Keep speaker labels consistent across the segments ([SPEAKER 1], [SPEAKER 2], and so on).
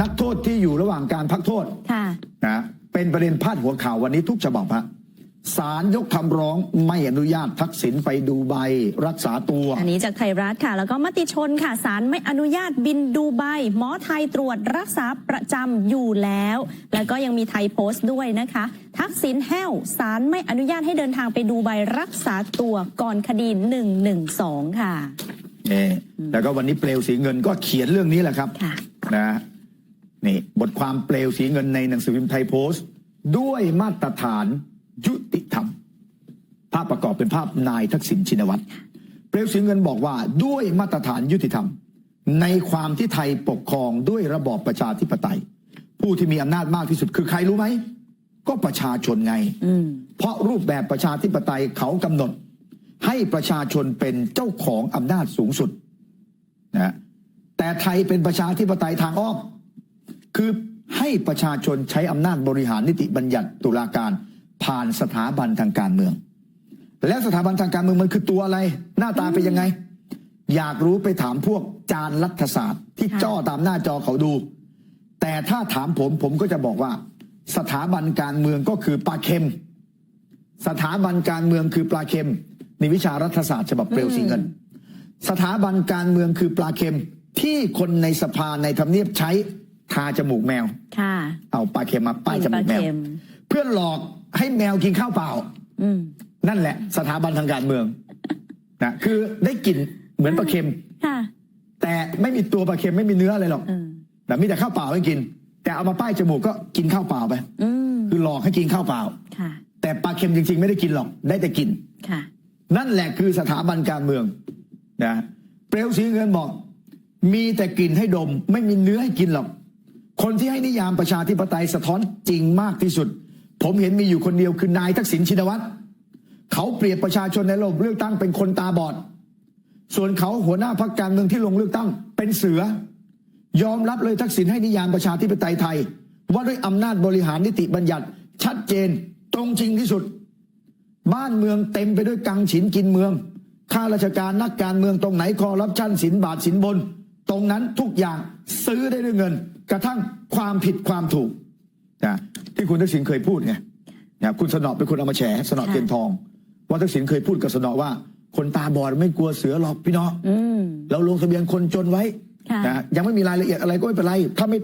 [SPEAKER 1] นักโทษที่อยู่ระหว่างการพักโทษ
[SPEAKER 2] ค่ะ
[SPEAKER 1] นะเป็นประเด็นพาดหัวข่าววันนี้ทุกฉบับฮะศาลยกคำร้องไม่อนุญาตทักษิณไปดูใบรักษาตัว
[SPEAKER 2] อันนี้จากไทยรัฐค่ะ แล้วก็มติชนค่ะศาลไม่อนุญาตบินดูไบหมอไทยตรวจรักษาประจำอยู่แล้ว แล้วก็ยังมีไทยโพสต์ด้วยนะคะ ทักษิณแห้วศาลไม่อนุญาตให้เดินทางไปดูใบรักษาตัวก่อนคดี 112 ค่ะ
[SPEAKER 1] นี่แล้วก็วันนี้เปลวสีเงินก็เขียนเรื่องนี้แหละครับ
[SPEAKER 2] ค่ะ
[SPEAKER 1] นะ นี่บทความเปลวสีเงินในหนังสือพิมพ์ไทยโพสต์ ด้วยมาตรฐานยุติธรรม ภาพประกอบเป็นภาพนายทักษิณชินวัตรเปลวสีเงินบอกว่าด้วยมาตรฐานยุติธรรม ในความที่ไทยปกครองด้วยระบอบประชาธิปไตย ผู้ที่มีอำนาจมากที่สุดคือใครรู้ไหมก็ประชาชนไง
[SPEAKER 2] อืม
[SPEAKER 1] เพราะรูปแบบประชาธิปไตยเขากำหนด ให้ประชาชนเป็นเจ้าของอำนาจสูงสุดนะแต่ไทยเป็นประชาธิปไตยทางอ้อม คือให้ประชาชนใช้อำนาจบริหารนิติบัญญัติตุลาการ ผ่านสถาบันทางการเมือง แล้วสถาบันทางการเมืองมันคือตัวอะไร หน้าตาเป็นยังไง อยากรู้ไปถามพวกจานรัฐศาสตร์ ที่
[SPEAKER 2] ค่ะ
[SPEAKER 1] จ้อตามหน้าจอเขาดู แต่ถ้าถามผมผมก็จะบอกว่า สถาบันการเมืองก็คือปลาเค็ม สถาบันการเมืองคือปลาเค็มในวิชารัฐศาสตร์ฉบับเปลวสีเงิน สถาบันการเมืองคือปลาเค็มที่คนในสภาในทำเนียบใช้ ทาจมูกแมว
[SPEAKER 2] ค่ะ
[SPEAKER 1] เอาปลาเค็มมาป้ายจมูกแมว
[SPEAKER 2] ปลาเค็ม
[SPEAKER 1] เพื่อหลอกให้แมวกินข้าวเปล่า
[SPEAKER 2] อืม
[SPEAKER 1] นั่นแหละ สถาบันทางการเมืองนะคือได้กลิ่นเหมือนปลาเค็ม
[SPEAKER 2] ค่ะ
[SPEAKER 1] แต่ไม่มีตัวปลาเค็มไม่มีเนื้ออะไรหรอก
[SPEAKER 2] เออ
[SPEAKER 1] แต่มีแต่ข้าวเปล่าให้กิน แต่เอามาป้ายจมูกก็กินข้าวเปล่าไป
[SPEAKER 2] อืม
[SPEAKER 1] คือหลอกให้กินข้าวเปล่า
[SPEAKER 2] ค่ะ
[SPEAKER 1] แต่ปลาเค็มจริง ๆ ไม่ได้กินหรอก ได้แต่กิน
[SPEAKER 2] ค่ะ
[SPEAKER 1] นั่นแหละคือสถาบันการเมืองนะเปลวสีเงินบอก มีแต่กลิ่นให้ดม ไม่มีเนื้อให้กินหรอก คนที่ให้นิยามประชาธิปไตยสะท้อนจริงมากที่สุด ผมเห็นมีอยู่คนเดียวคือนายทักษิณชินวัตรเขาเปรียบประชาชนในระบบเลือกตั้งเป็นคนตาบอด ส่วนเขาหัวหน้าพรรคการเมืองที่ลงเลือกตั้งเป็นเสือ ยอมรับเลยทักษิณให้นิยามประชาธิปไตยไทย ว่าด้วยอำนาจบริหารนิติบัญญัติ ชัดเจนตรงจริงที่สุด บ้านเมืองเต็มไปด้วยกังฉินกินเมืองข้าราชการนักการเมืองตรงไหนคอร์รัปชันสินบาทสินบน ตรงนั้นทุกอย่างซื้อได้ด้วยเงิน กระทั่งความผิดความถูกนะที่คุณทักษิณเคยพูดไงนะคุณสนอเป็นคนเอามาแฉสนอ
[SPEAKER 2] ค่ะ
[SPEAKER 1] เทียนทอง ว่าทักษิณเคยพูดกับสนอว่า คนตาบอดไม่กลัวเสือหรอกพี่น้อง
[SPEAKER 2] อืม
[SPEAKER 1] เราลงทะเบียนคนจนไว้
[SPEAKER 2] ค่ะ
[SPEAKER 1] นะยังไม่มีรายละเอียดอะไรก็ไม่เป็นไรถ้าไม่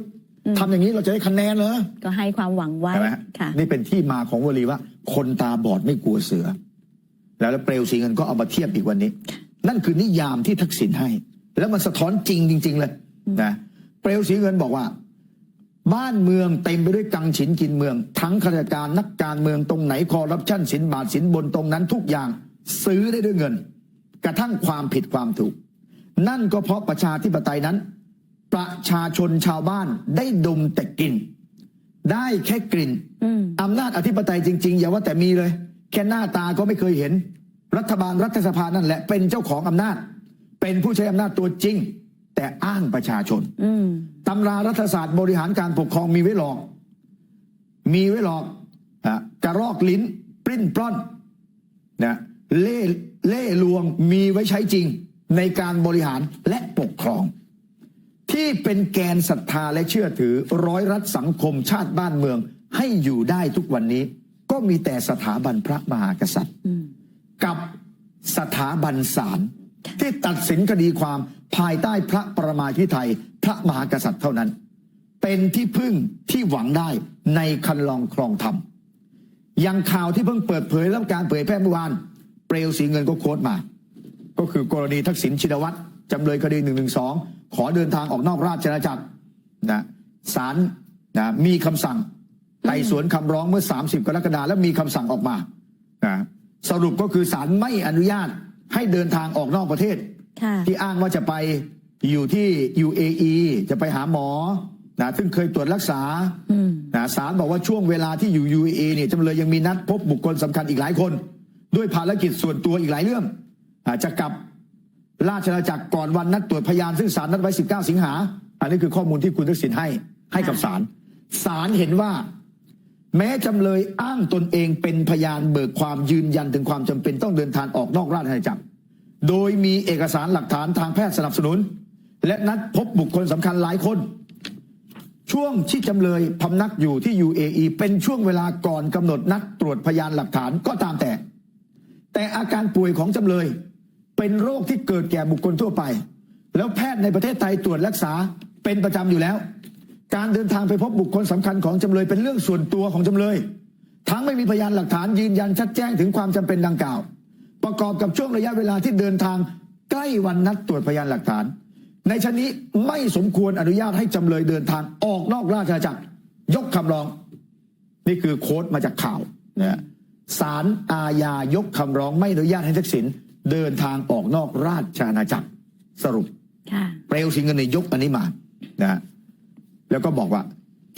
[SPEAKER 1] ทำอย่างนี้เราจะได้คะแนนเหรอ
[SPEAKER 2] ก็ให้ความหวังไว้
[SPEAKER 1] ใช่ไหมฮะ
[SPEAKER 2] ค่ะ
[SPEAKER 1] นี่เป็นที่มาของวลีว่า คนตาบอดไม่กลัวเสือ แล้วเปลวสีเงินก็เอามาเทียบอีกวันนี้ นั่นคือนิยามที่ทักษิณให้ แล้วมันสะท้อนจริงจริง ๆ เลยนะ เปลวสีเงินบอกว่า บ้านเมืองเต็มไปด้วยกังฉินกินเมือง ทั้งข้าราชการนักการเมืองตรงไหนคอร์รัปชันสินบาทสินบนตรงนั้นทุกอย่างซื้อได้ด้วยเงิน กระทั่งความผิดความถูก นั่นก็เพราะประชาธิปไตยนั้น ประชาชนชาวบ้านได้ดมแต่กลิ่นได้แค่กลิ่น
[SPEAKER 2] อืม
[SPEAKER 1] อำนาจอธิปไตยจริง ๆ อย่าว่าแต่มีเลย แค่หน้าตาก็ไม่เคยเห็น รัฐบาลรัฐสภานั่นแหละเป็นเจ้าของอำนาจ เป็นผู้ใช้อำนาจตัวจริง แต่อ้างประชาชน
[SPEAKER 2] อืม
[SPEAKER 1] ตำรารัฐศาสตร์บริหารการปกครองมีไว้หลอก มีไว้หลอกอะกระรอกลิ้น ปริ้นปล้อนนะเล่เล่ลวงมีไว้ใช้จริงในการบริหารและปกครอง ที่เป็นแกนศรัทธาและเชื่อถือร้อยรัฐสังคมชาติบ้านเมือง ให้อยู่ได้ทุกวันนี้ ก็มีแต่สถาบันพระมหากษัตริย์
[SPEAKER 2] อืม
[SPEAKER 1] กับสถาบันศาลที่ตัดสินคดีความ ภายใต้พระประมาพิไทยพระมหากษัตริย์เท่านั้น เป็นที่พึ่งที่หวังได้ในคันลองครองธรรมย่างข่าวที่เพิ่งเปิดเผยแล้วการเผยแพร่เมื่อวาน เปลวสีเงินก็โค้ดมา ก็คือกรณีทักษิณชินวัตรจำเลยคดี1นึขอเดินทางออกนอกราชอาณาจักรนะศาลนะมีคำสั่งไต่สวนคำร้องเมื่อ 30 กรกฎาคมแล้วมีคำสั่งออกมานะสรุปก็คือศาลไม่อนุญาตให้เดินทางออกนอกประเทศ ที่อ้างว่าจะไปอยู่ที่ UAE จะไปหาหมอนะซึ่งเคยตรวจรักษา
[SPEAKER 2] อืม
[SPEAKER 1] นะศาลบอกว่าช่วงเวลาที่อยู่ UAE เนี่ยจำเลยยังมีนัดพบบุคคลสำคัญอีกหลายคน ด้วยภารกิจส่วนตัวอีกหลายเรื่องอาจจะกลับราชอาณาจักรก่อนวันนัดตรวจพยานซึ่งศาลนัดไว้ 19 สิงหา อันนี้คือข้อมูลที่คุณทักษิณให้ให้กับศาลศาลเห็นว่า แม้จำเลยอ้างตนเองเป็นพยานเบิกความยืนยันถึงความจำเป็นต้องเดินทางออกนอกราชอาณาจักร โดยมีเอกสารหลักฐานทางแพทย์สนับสนุน และนัดพบบุคคลสำคัญหลายคน ช่วงที่จำเลยพำนักอยู่ที่ UAE เป็นช่วงเวลาก่อนกำหนดนัดตรวจพยานหลักฐานก็ตามแต่ แต่อาการป่วยของจำเลย เป็นโรคที่เกิดแก่บุคคลทั่วไป แล้วแพทย์ในประเทศไทยตรวจรักษาเป็นประจำอยู่แล้ว การเดินทางไปพบบุคคลสำคัญของจำเลยเป็นเรื่องส่วนตัวของจำเลย ทั้งไม่มีพยานหลักฐานยืนยันชัดแจ้งถึงความจำเป็นดังกล่าว ประกอบกับช่วงระยะเวลาที่เดินทางใกล้วันนัดตรวจพยานหลักฐาน ในชั้นนี้ไม่สมควรอนุญาตให้จำเลยเดินทางออกนอกราชอาณาจักร ยกคำร้อง นี่คือโค้ดมาจากข่าวนะฮะศาลอาญายกคำร้องไม่อนุญาตให้ทักษิณเดินทางออกนอกราชอาณาจักรสรุป
[SPEAKER 2] ค่ะ
[SPEAKER 1] เปลวสิงห์เงินในยกอันนี้มานะฮะแล้วก็บอกว่า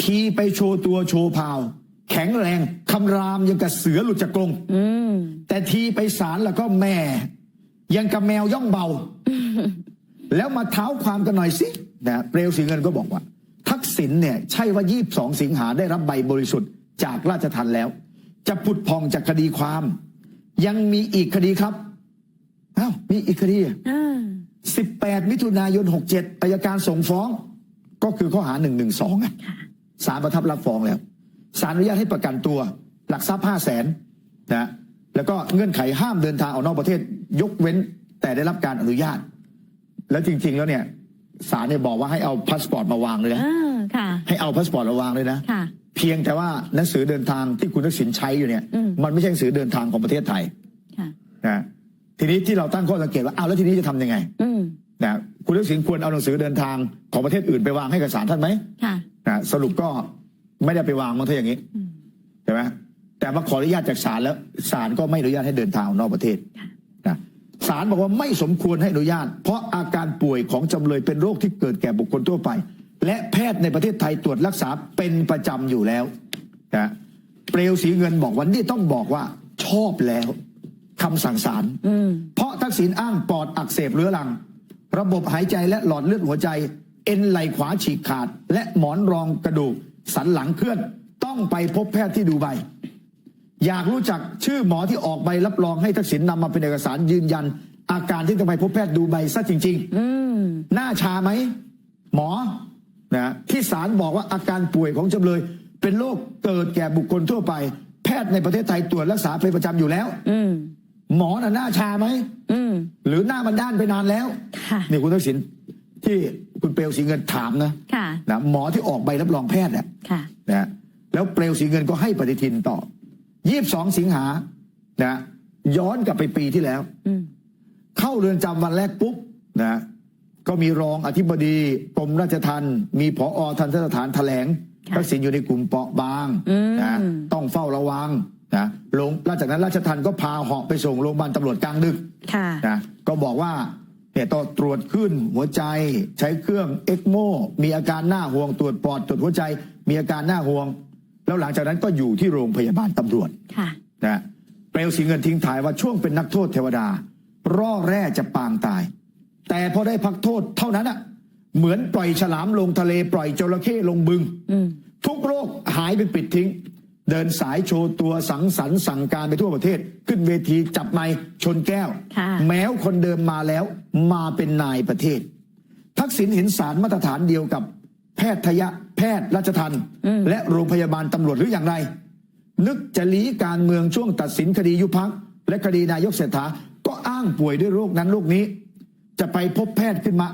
[SPEAKER 1] ทีไปโชว์ตัวโชว์พาว แข็งแรงคำรามยังกับเสือหลุดจากกรง
[SPEAKER 2] อืม
[SPEAKER 1] แต่ทีไปศาลแล้วก็แม่ ยังกับแมวย่องเบา แล้วมาเท้าความกันหน่อยสินะเปลวสีเงินก็บอกว่า ทักษิณเนี่ย ใช่ว่า22สิงหาได้รับใบบริสุทธิ์จากราชทันแล้ว จะผุดพองจากคดีความ ยังมีอีกคดีครับอ้าวมีอีกคดี
[SPEAKER 2] อ่า
[SPEAKER 1] 18มิถุนายน67อายการส่งฟ้อง ก็คือข้อหา112ไง
[SPEAKER 2] ค่ะ
[SPEAKER 1] ศาลประทับรับฟ้องแล้ว ศาลอนุญาตให้ประกันตัว หลักทรัพย์5 0 0แสนนะแล้วก็เงื่อนไขห้ามเดินทางออกนอกประเทศ ยกเว้นแต่ได้รับการอนุญาต แล้วจริง ๆ แล้วเนี่ยศาลเนี่ยบอกว่าให้เอาพาสปอร์ตมาวางเลยนะ
[SPEAKER 2] อ่าค่ะ
[SPEAKER 1] ให้เอาพาสปอร์ตมาวางเลยนะ
[SPEAKER 2] ค่ะ
[SPEAKER 1] เพียงแต่ว่าหนังสือเดินทางที่คุณทักษิณใช้อยู่เนี่ย
[SPEAKER 2] อืม
[SPEAKER 1] มันไม่ใช่หนังสือเดินทางของประเทศไทย
[SPEAKER 2] ค่ะ
[SPEAKER 1] นะทีนี้ที่เราตั้งข้อสังเกตว่าเอาแล้วทีนี้จะทำยังไง
[SPEAKER 2] อืม
[SPEAKER 1] นะคุณทักษิณควรเอาหนังสือเดินทางของประเทศอื่นไปวางให้กับศาลท่านไหม
[SPEAKER 2] ค่ะ
[SPEAKER 1] นะสรุปก็ ไม่ได้ไปวางมันถ้าอย่างนี้
[SPEAKER 2] อืม
[SPEAKER 1] ใช่ไหมแต่มาขออนุญาตจากศาลแล้วศาลก็ไม่อนุญาตให้เดินทางออกนอกประเทศ
[SPEAKER 2] ค่ะ
[SPEAKER 1] นะศาลบอกว่าไม่สมควรให้อนุญาต เพราะอาการป่วยของจำเลยเป็นโรคที่เกิดแก่บุคคลทั่วไป และแพทย์ในประเทศไทยตรวจรักษาเป็นประจำอยู่แล้วนะเปลวสีเงินบอกวันนี้ต้องบอกว่าชอบแล้วคำสั่งศาล
[SPEAKER 2] อืม
[SPEAKER 1] เพราะทักษิณอ้างปอดอักเสบเรื้อรัง ระบบหายใจและหลอดเลือดหัวใจ เอ็นไหล่ขวาฉีกขาด และหมอนรองกระดูก สันหลังเคลื่อนต้องไปพบแพทย์ที่ดูไบอยากรู้จักชื่อหมอที่ออกใบรับรองให้ทักษิณนำมาเป็นเอกสารยืนยัน อาการที่จะไปพบแพทย์ดูไบซะจริงๆ
[SPEAKER 2] อืม
[SPEAKER 1] หน้าชาไหมหมอนะที่ศาลบอกว่าอาการป่วยของจำเลย เป็นโรคเกิดแก่บุคคลทั่วไป แพทย์ในประเทศไทยตรวจรักษาเป็นประจำอยู่แล้ว
[SPEAKER 2] อืม
[SPEAKER 1] หมอน่ะหน้าชาไหม
[SPEAKER 2] อืม
[SPEAKER 1] หรือหน้ามันด้านไปนานแล้ว
[SPEAKER 2] ค่ะ
[SPEAKER 1] นี่คุณทักษิณที่ คุณเปลวสีเงินถามนะ
[SPEAKER 2] ค่ะ
[SPEAKER 1] นะหมอที่ออกใบรับรองแพทย์เนี่ย
[SPEAKER 2] ค่ะ
[SPEAKER 1] นะแล้วเปลวสีเงินก็ให้ปฏิทินต่อ22สิงหานะย้อนกลับไปปีที่แล้ว
[SPEAKER 2] อืม
[SPEAKER 1] เข้าเรือนจำวันแรกปุ๊บนะก็มีรองอธิบดีกรมราชทัณฑ์มีผอทันทสถานแถลง
[SPEAKER 2] ค่ะ
[SPEAKER 1] ทักษิณอยู่ในกลุ่มเปราะบาง
[SPEAKER 2] อืม
[SPEAKER 1] นะต้องเฝ้าระวังนะลงหลังจากนั้นราชทัณฑ์ก็พาเหาะไปส่งโรงพยาบาลตำรวจกลางดึก
[SPEAKER 2] ค่ะ
[SPEAKER 1] นะก็บอกว่า เนี่ยต้องตรวจขึ้นหัวใจใช้เครื่องเอ็กโมมีอาการหน้าห่วงตรวจปอดตรวจหัวใจ มีอาการหน้าห่วง แล้วหลังจากนั้นก็อยู่ที่โรงพยาบาลตำรวจ
[SPEAKER 2] ค่ะ
[SPEAKER 1] นะเปลวสีเงินทิ้งถ่ายว่าช่วงเป็นนักโทษเทวดา ร่อแร่จะปางตาย แต่พอได้พักโทษเท่านั้นอะเหมือนปล่อยฉลามลงทะเลปล่อยจระเข้ลงบึง
[SPEAKER 2] อืม
[SPEAKER 1] ทุกโรคหายเป็นปิดทิ้ง เดินสายโชว์ตัวสังสรรค์สั่งการไปทั่วประเทศ ขึ้นเวทีจับไมค์ชนแก้ว
[SPEAKER 2] ค่ะ
[SPEAKER 1] แม้วคนเดิมมาแล้วมาเป็นนายประเทศ ทักษิณเห็นสารมาตรฐานเดียวกับ แพทยะแพทย์ราชทันและโรงพยาบาลตำรวจหรืออย่างไร นึกจะลี้การเมืองช่วงตัดสินคดียุบพักและคดีนายกเศรษฐาก็อ้างป่วยด้วยโรคนั้นโรคนี้ จะไปพบแพทย์ขึ้นมา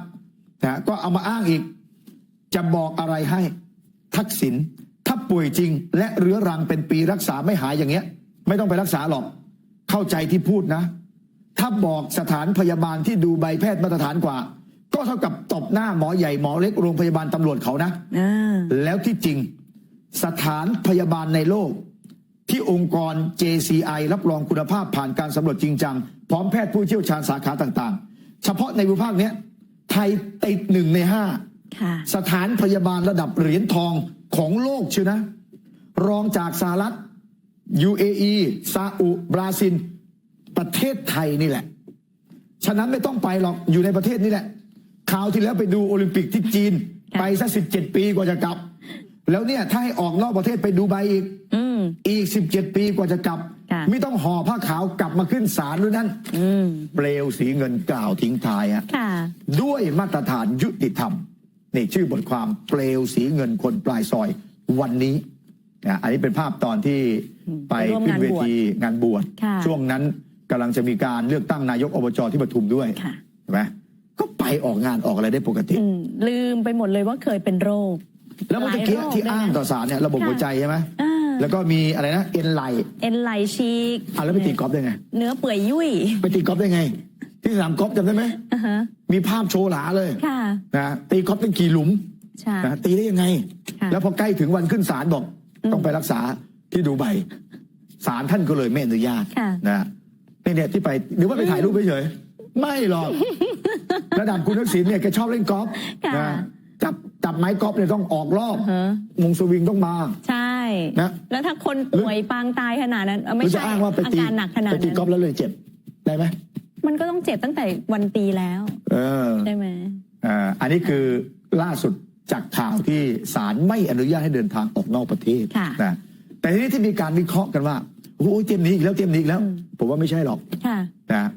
[SPEAKER 1] นะก็เอามาอ้างอีก จะบอกอะไรให้ ทักษิณถ้า ป่วยจริง และเรื้อรังเป็นปีรักษาไม่หายอย่างเงี้ย ไม่ต้องไปรักษาหรอก เข้าใจที่พูดนะ ถ้าบอกสถานพยาบาลที่ดูใบแพทย์มาตรฐานกว่า ก็เท่ากับตบหน้าหมอใหญ่หมอเล็กโรงพยาบาลตำรวจเขานะ
[SPEAKER 2] อ่า
[SPEAKER 1] แล้วที่จริง สถานพยาบาลในโลก ที่องค์กร JCI รับรองคุณภาพผ่านการสำรวจจริงจังพร้อมแพทย์ผู้เชี่ยวชาญสาขาต่างๆ เฉพาะในภูมิภาคเนี้ยไทยติดหนึ่งในห้า
[SPEAKER 2] ค่ะ
[SPEAKER 1] สถานพยาบาลระดับเหรียญทอง ของโลกเชียวนะ รองจากสหรัฐ UAE ซาอุบราซิล ประเทศไทยนี่แหละ ฉะนั้นไม่ต้องไปหรอกอยู่ในประเทศนี่แหละคราวที่แล้วไปดูโอลิมปิกที่จีน
[SPEAKER 2] ค่ะ
[SPEAKER 1] ไปสักสิบเจ็ดปีกว่าจะกลับ แล้วเนี่ยถ้าให้ออกนอกประเทศไปดูใบอีก
[SPEAKER 2] อืม
[SPEAKER 1] อีกสิบเจ็ดปีกว่าจะกลับ
[SPEAKER 2] ค่ะ
[SPEAKER 1] ไม่ต้องห่อผ้าขาวกลับมาขึ้นศาลด้วยนั่น
[SPEAKER 2] อืม
[SPEAKER 1] เปลวสีเงินกล่าวทิ้งท้ายฮะ
[SPEAKER 2] ค่ะ
[SPEAKER 1] ด้วยมาตรฐานยุติธรรม
[SPEAKER 3] นี่ชื่อบทความเปลวสีเงินคนปลายซอยวันนี้นะอันนี้เป็นภาพตอนที่ไป
[SPEAKER 2] ไปร่วม
[SPEAKER 3] ขึ้นเว
[SPEAKER 2] งานบวช
[SPEAKER 3] ทีงานบวช
[SPEAKER 2] ค่ะ
[SPEAKER 3] ช่วงนั้นกำลังจะมีการเลือกตั้งนายกอบจที่ปทุมด้วย
[SPEAKER 2] ค่ะ
[SPEAKER 3] เห็นไหมก็ไปออกงานออกอะไรได้ปกติ
[SPEAKER 2] อืมลืมไปหมดเลยว่าเคยเป็นโรค
[SPEAKER 3] แล้วเมื่อกี้
[SPEAKER 2] หลายโรค
[SPEAKER 3] ที่
[SPEAKER 2] ด้วยนะ
[SPEAKER 3] อ้างต่อสารเนี่ยระบบ
[SPEAKER 2] ค่ะ
[SPEAKER 3] หัวใจใช่ไหม
[SPEAKER 2] อ่า
[SPEAKER 3] แล้วก็มีอะไรนะเอ็นไหล
[SPEAKER 2] เอ็นไหลฉีก
[SPEAKER 3] อะแล้วไปตีกอล์ฟได้ไง
[SPEAKER 2] เนื้อเปื่อยยุ่ย
[SPEAKER 3] ไปตีกอล์ฟได้ไง ที่สนามกอล์ฟจำได้ไหม
[SPEAKER 2] อ่าฮะ
[SPEAKER 3] มีภาพโชว์หลาเลย
[SPEAKER 2] ค่ะ
[SPEAKER 3] นะตีกอล์ฟเป็นกี่หลุม
[SPEAKER 2] ใช่
[SPEAKER 3] นะตีได้ยังไง
[SPEAKER 2] ค่ะ
[SPEAKER 3] แล้วพอใกล้ถึงวันขึ้นศาลบอกต้องไปรักษาที่ดูไบศาลท่านก็เลยไม่อนุญาต
[SPEAKER 2] ค่ะ
[SPEAKER 3] นะนี่เนี่ยที่ไปหรือว่าไปถ่ายรูปเฉยๆไม่หรอก ระดับคุณทักษิณเนี่ยแกชอบเล่นกอล์ฟ
[SPEAKER 2] ค่ะ
[SPEAKER 3] นะจับจับไม้กอล์ฟเนี่ยต้องออกรอบ
[SPEAKER 2] ฮะ
[SPEAKER 3] วงสวิงต้องมา
[SPEAKER 2] ใช่
[SPEAKER 3] นะ
[SPEAKER 2] แล้วถ้าคนป่วยปางตายขนาดนั้นเออ
[SPEAKER 3] ห
[SPEAKER 2] ไม่
[SPEAKER 3] รือจะ
[SPEAKER 2] ใช่
[SPEAKER 3] อ้างว่าไป
[SPEAKER 2] อา
[SPEAKER 3] ตี
[SPEAKER 2] การหนักขนาด
[SPEAKER 3] ไปตี
[SPEAKER 2] นั้น
[SPEAKER 3] กอล์ฟแล้วเลยเจ็บได้ไหม
[SPEAKER 2] มันก็ต้องเจ็บตั้งแต่วันตีแล้ว
[SPEAKER 3] เออ
[SPEAKER 2] ใช่ไหม
[SPEAKER 3] อ่าอันนี้คือล่าสุดจากข่าวที่ศาลไม่อนุญาตให้เดินทางออกนอกประเทศ
[SPEAKER 2] ค่ะ
[SPEAKER 3] นะแต่ทีนี้ที่มีการวิเคราะห์กันว่าโอ้โหเตรียมหนี้อีกแล้วเตรียมหนี้อีกแล้ว ผมว่าไม่ใช่หรอก
[SPEAKER 2] ค่ะ
[SPEAKER 3] นะ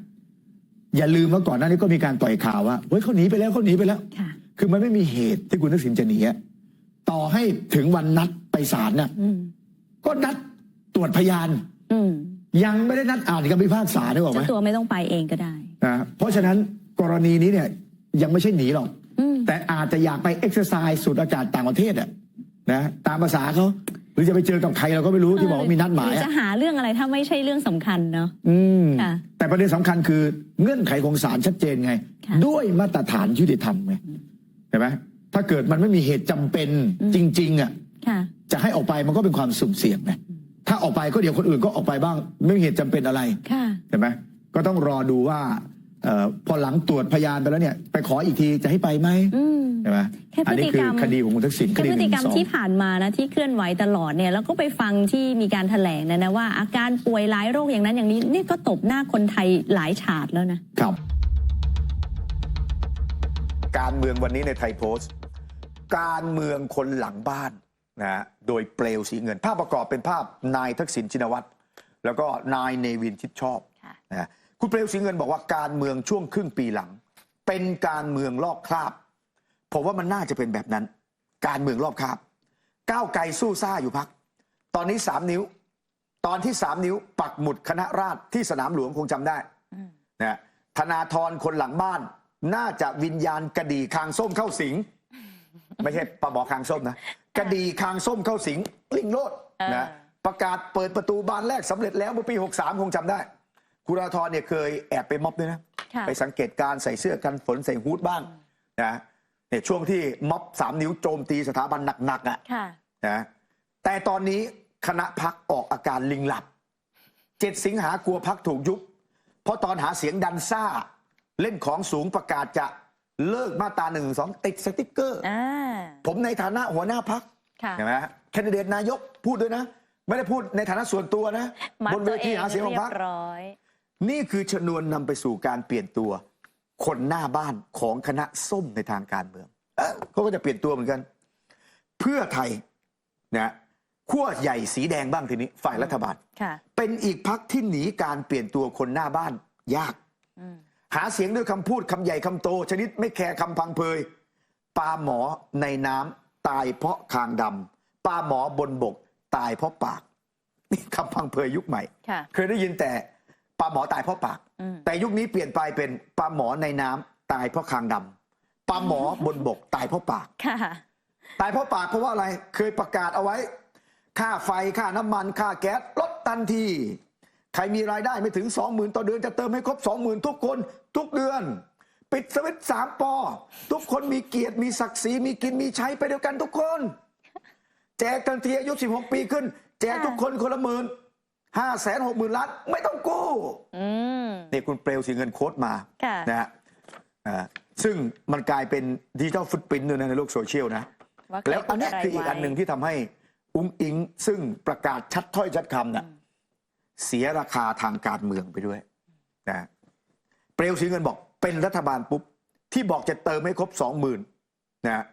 [SPEAKER 3] อย่าลืมว่าก่อนหน้านี้ก็มีการปล่อยข่าวว่าเฮ้ยเขาหนีไปแล้วเขาหนีไปแล้ว
[SPEAKER 2] ค่ะ
[SPEAKER 3] คือมันไม่มีเหตุที่คุณทักษิณจะหนีอะต่อให้ถึงวันนัดไปศาลน่ะ
[SPEAKER 2] อืม
[SPEAKER 3] ก็นัดตรวจพยาน
[SPEAKER 2] อืม
[SPEAKER 3] ยังไม่ได้นัดอ่านคำพิพากษาได้บอกไหม
[SPEAKER 2] เจ้าตัวไม่ต้องไปเองก็ได้
[SPEAKER 3] นะเพราะฉะนั้นกรณีนี้เนี่ยยังไม่ใช่หนีหรอก
[SPEAKER 2] อืม
[SPEAKER 3] แต่อาจจะอยากไปเอ็กซ์ไซส์สูดอากาศต่างประเทศอะนะตามภาษาเขาหรือจะไปเจอกับใครเราก็ไม่รู้ที่บอกว่ามีนัดหมาย
[SPEAKER 2] รือ
[SPEAKER 3] อะ
[SPEAKER 2] จะหาเรื่องอะไรถ้าไม่ใช่เรื่องสำคัญเนาะ
[SPEAKER 3] อืม
[SPEAKER 2] ค่ะ
[SPEAKER 3] แต่ประเด็นสำคัญคือเงื่อนไขของศาลชัดเจนไง
[SPEAKER 2] ค่ะ
[SPEAKER 3] ด้วยมาตรฐานยุติธรรมไงเห็นไหมถ้าเกิดมันไม่มีเหตุจำเป็นจริงๆอะ
[SPEAKER 2] ค่ะ
[SPEAKER 3] จะให้ออกไปมันก็เป็นความสุ่มเสี่ยงไง ถ้าออกไปก็เดี๋ยวคนอื่นก็ออกไปบ้าง ไม่มีเหตุจำเป็นอะไร
[SPEAKER 2] ค่ะ
[SPEAKER 3] เห็นไหมก็ต้องรอดูว่าเออพอหลังตรวจพยานไปแล้วเนี่ยไปขออีกทีจะให้ไปไหม
[SPEAKER 2] อืม
[SPEAKER 3] ใช่ไหม
[SPEAKER 2] แค่พฤติกรรม
[SPEAKER 3] อันี้คือคดีของคุณทักษิณค
[SPEAKER 2] แค่
[SPEAKER 3] ดี
[SPEAKER 2] พฤ
[SPEAKER 3] ห
[SPEAKER 2] ติ
[SPEAKER 3] นึ่ง
[SPEAKER 2] กรรม
[SPEAKER 3] สอง
[SPEAKER 2] ที่ผ่านมานะที่เคลื่อนไหวตลอดเนี่ยแล้วก็ไปฟังที่มีการแถลงนะนะว่า อาการป่วยหลายโรคอย่างนั้นอย่างนี้เนี่ยก็ตบหน้าคนไทยหลายฉาดแล้วนะ
[SPEAKER 3] ครับ
[SPEAKER 1] การเมืองวันนี้ในไทยโพสต์ การเมืองคนหลังบ้านนะฮะ โดยเปลวสีเงิน ภาพประกอบเป็นภาพนายทักษิณชินวัตรแล้วก็นายเนวินชิดชอบ
[SPEAKER 2] ค่ะ
[SPEAKER 1] นะฮะคุณเปลวสีเงินบอกว่าการเมืองช่วงครึ่งปีหลัง เป็นการเมืองลอกคราบ ผมว่ามันน่าจะเป็นแบบนั้น การเมืองรอบคาบ ก้าวไกลสู้ซ่าอยู่พัก ตอนนี้สามนิ้ว ตอนที่สามนิ้ว ปักหมุดคณะราษฎรที่สนามหลวงคงจำได้นะฮะธนาธรคนหลังบ้าน น่าจะวิญญาณกระดีคางส้มเข้าสิง ไม่ใช่ปลาหมอคางส้มนะ กระดีคางส้มเข้าสิงลิงโลดนะประกาศเปิดประตูบานแรกสำเร็จแล้วเมื่อปี 63 คงจำได้ คุณธนาธรเนี่ยเคยแอบไปม็อบด้วยนะ
[SPEAKER 2] ค่ะ
[SPEAKER 1] ไปสังเกตการณ์ใส่เสื้อกันฝนใส่ฮูดบ้างนะเนี่ยช่วงที่ม็อบสามนิ้วโจมตีสถาบันหนักๆอะ
[SPEAKER 2] ค่ะ
[SPEAKER 1] นะแต่ตอนนี้คณะพักออกอาการลิงหลับเจ็ดสิงหากลัวพักถูกยุบ เพราะตอนหาเสียงดันซ่า เล่นของสูงประกาศจะ เลิกมาตราหนึ่งสองติดสติ๊กเกอร์
[SPEAKER 2] อ่า
[SPEAKER 1] ผมในฐานะหัวหน้าพัก
[SPEAKER 2] ค่ะ
[SPEAKER 1] เห็นไหมแคนดิเดตนายกพูดด้วยนะ ไม่ได้พูดในฐานะส่วนตัวนะ
[SPEAKER 2] มัด
[SPEAKER 1] บนเว
[SPEAKER 2] ตัวเอ
[SPEAKER 1] ที
[SPEAKER 2] ง
[SPEAKER 1] หาเสียงของ
[SPEAKER 2] เรีย
[SPEAKER 1] พัก
[SPEAKER 2] บร้อย
[SPEAKER 1] นี่คือชนวนนำไปสู่การเปลี่ยนตัว คนหน้าบ้านของคณะส้มในทางการเมืองเอ้อเขาก็จะเปลี่ยนตัวเหมือนกัน เพื่อไทยนะขั้วใหญ่สีแดงบ้างทีนี้ ฝ่ายรัฐบาล
[SPEAKER 2] ค่ะ
[SPEAKER 1] เป็นอีกพักที่หนีการเปลี่ยนตัวคนหน้าบ้านยาก
[SPEAKER 2] อืม
[SPEAKER 1] หาเสียงด้วยคำพูดคำใหญ่คำโต ชนิดไม่แคร์คำพังเพยปลาหมอในน้ำตายเพราะคางดำปลาหมอบนบก ตายเพราะปากนี่คำพังเพยยุคใหม่
[SPEAKER 2] ค่ะ
[SPEAKER 1] เคยได้ยินแต่ปลาหมอตายเพราะปาก
[SPEAKER 2] อืม
[SPEAKER 1] แต่ยุคนี้เปลี่ยนไปเป็นปลาหมอในน้ำตายเพราะคางดำปลาหมอบนบก ตายเพราะปาก
[SPEAKER 2] ค่ะ
[SPEAKER 1] ตายเพราะปากเพราะว่าอะไรเคยประกาศเอาไว้ ค่าไฟค่าน้ำมัน ค่าแก๊สลดทันที ใครมีรายได้ไม่ถึง 20,000 ต่อเดือนจะเติมให้ครบ 20,000 ทุกคน ทุกเดือน ปิดสวิตช์สามปอ ทุกคนมีเกียรติมีศักดิ์ศรีมีกินมีใช้ไปเดียวกันทุกคน แจกทันทีอายุ16 ปีขึ้น แจกทุกคนคนละหมื่นห้าแสนหกหมื่นล้านไม่ต้องกู้
[SPEAKER 2] อืม
[SPEAKER 1] นี่คุณเปลวสีเงินโค้ดมา
[SPEAKER 2] ค่ะ
[SPEAKER 1] นะฮะอ่าซึ่งมันกลายเป็นดิจิทัลฟุตปรินต์ด้วยนะในโลกโซเชียลนะ
[SPEAKER 2] ว่าเคย
[SPEAKER 1] แล้วอันเนี้ย
[SPEAKER 2] พูดอะไร
[SPEAKER 1] คืออีกอันหนึ่ง
[SPEAKER 2] ไว้
[SPEAKER 1] ที่ทำให้อุ้งอิง ซึ่งประกาศชัดถ้อยชัดคำน่ะเสียราคาทางการเมืองไปด้วยนะ เปลวสีเงินบอกเป็นรัฐบาลปุ๊บ ที่บอกจะเติมให้ครบสองหมื่นนะ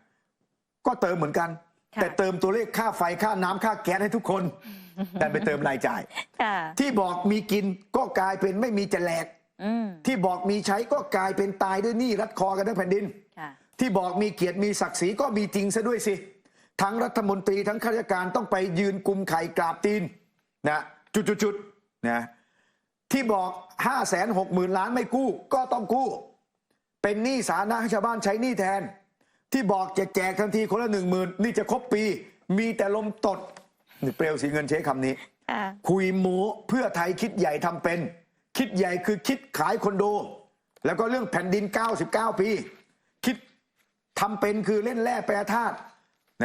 [SPEAKER 1] ก็เติมเหมือนกัน
[SPEAKER 2] ค่ะ
[SPEAKER 1] แต่เติมตัวเลขค่าไฟค่าน้ำค่าแก๊สให้ทุกคน แต่ไปเติมรายจ่าย
[SPEAKER 2] ค่ะ
[SPEAKER 1] ที่บอกมีกินก็กลายเป็นไม่มีจะแหลก
[SPEAKER 2] อืม
[SPEAKER 1] ที่บอกมีใช้ก็กลายเป็นตายด้วยหนี้รัดคอกันทั้งแผ่นดิน
[SPEAKER 2] ค่ะ
[SPEAKER 1] ที่บอกมีเกียรติมีศักดิ์ศรีก็มีจริงซะด้วยสิ ทั้งรัฐมนตรีทั้งข้าราชการต้องไปยืนกุมไข่กราบตีนนะจุดๆๆนะ ที่บอก5้าแสนหกหมื่นล้านไม่กู้ ก็ต้องกู้ เป็นหนี้สาธารณะให้ชาวบ้านใช้หนี้แทน ที่บอกจะแจกทันทีคนละหนึ่งหมื่นนี่จะครบปี มีแต่ลมตดนี่เปลวสีเงินใช้คำนี้
[SPEAKER 2] ค่ะ
[SPEAKER 1] คุยโม้เพื่อไทยคิดใหญ่ทำเป็น คิดใหญ่คือคิดขายคอนโด แล้วก็เรื่องแผ่นดิน 99 ปี คิดทำเป็นคือเล่นแร่แปรธาตุ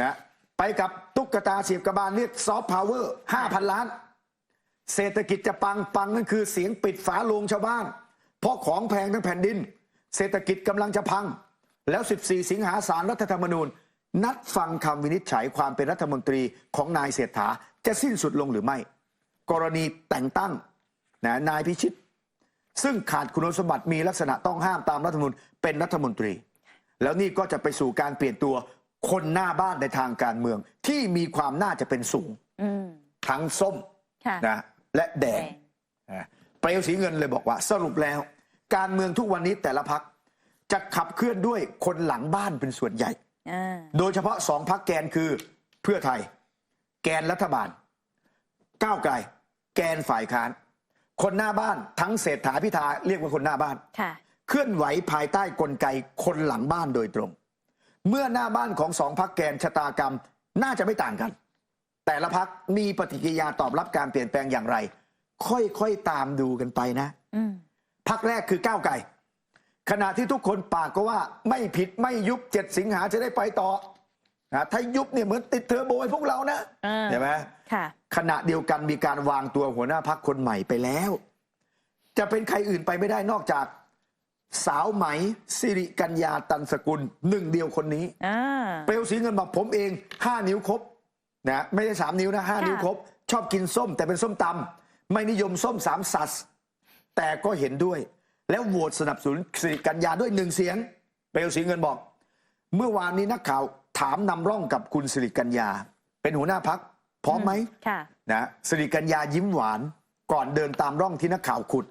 [SPEAKER 1] นะไปกับตุ๊กตาเสียบกระบาลเรียกซอฟต์พาวเวอร์5,000ล้าน เศรษฐกิจจะปังปังนั่นคือเสียงปิดฝาโลงชาวบ้าน เพราะของแพงทั้งแผ่นดิน เศรษฐกิจกำลังจะพัง แล้ว 14 สิงหาสารรัฐธรรมนูญ นัดฟังคำวินิจฉัยความเป็นรัฐมนตรีของนายเศรษฐาจะสิ้นสุดลงหรือไม่ กรณีแต่งตั้งนะนายพิชิต ซึ่งขาดคุณสมบัติมีลักษณะต้องห้ามตามรัฐธรรมนูญเป็นรัฐมนตรี แล้วนี่ก็จะไปสู่การเปลี่ยนตัวคนหน้าบ้านในทางการเมืองที่มีความน่าจะเป็นสูง
[SPEAKER 2] อืม
[SPEAKER 1] ทั้งส้ม
[SPEAKER 2] ค่ะ
[SPEAKER 1] นะ และแดง
[SPEAKER 2] แดง
[SPEAKER 1] นะเปลวสีเงินเลยบอกว่า สรุปแล้ว การเมืองทุกวันนี้แต่ละพักจะขับเคลื่อนด้วยคนหลังบ้านเป็นส่วนใหญ่
[SPEAKER 2] อ่า
[SPEAKER 1] โดยเฉพาะสองพักแกนคือเพื่อไทย แกนรัฐบาล ก้าวไกล แกนฝ่ายค้าน คนหน้าบ้านทั้งเศรษฐาพิธาเรียกว่าคนหน้าบ้าน
[SPEAKER 2] ค่ะ
[SPEAKER 1] เคลื่อนไหวภายใต้กลไกคนหลังบ้านโดยตรง เมื่อหน้าบ้านของสองพักแกนชะตากรรมน่าจะไม่ต่างกัน แต่ละพักมีปฏิกิริยาตอบรับการเปลี่ยนแปลงอย่างไร ค่อยๆตามดูกันไปนะ
[SPEAKER 2] อืม
[SPEAKER 1] พักแรกคือก้าวไกลขณะที่ทุกคนปากก็ว่า ไม่ผิดไม่ยุบเจ็ดสิงหาจะได้ไปต่อนะถ้ายุบเนี่ยเหมือนติดเทอร์โบให้พวกเรานะ
[SPEAKER 2] อ่า
[SPEAKER 1] เห็นไหม
[SPEAKER 2] ค่ะ
[SPEAKER 1] ขณะเดียวกันมีการวางตัวหัวหน้าพักคนใหม่ไปแล้ว จะเป็นใครอื่นไปไม่ได้นอกจากสาวไหมสิริกัญญาตันสกุลหนึ่งเดียวคนนี้
[SPEAKER 2] อ่า
[SPEAKER 1] เปลวสีเงินบอกผมเองห้านิ้วครบ นะไม่ใช่สามนิ้วนะห้า
[SPEAKER 2] ค่ะ
[SPEAKER 1] นิ้วครบ ชอบกินส้มแต่เป็นส้มตำไม่นิยมส้มสามสัสแต่ก็เห็นด้วย แล้วโหวตสนับสนุนสิริกัญญาด้วยหนึ่งเสียง เปลวสีเงินบอก เมื่อวานนี้นักข่าวถามนำร่องกับคุณสิริกัญญา เป็นหัวหน้าพักพร้อมไหม
[SPEAKER 2] ค่ะ
[SPEAKER 1] นะสิริกัญญายิ้มหวานก่อนเดินตามร่องที่นักข่าวขุด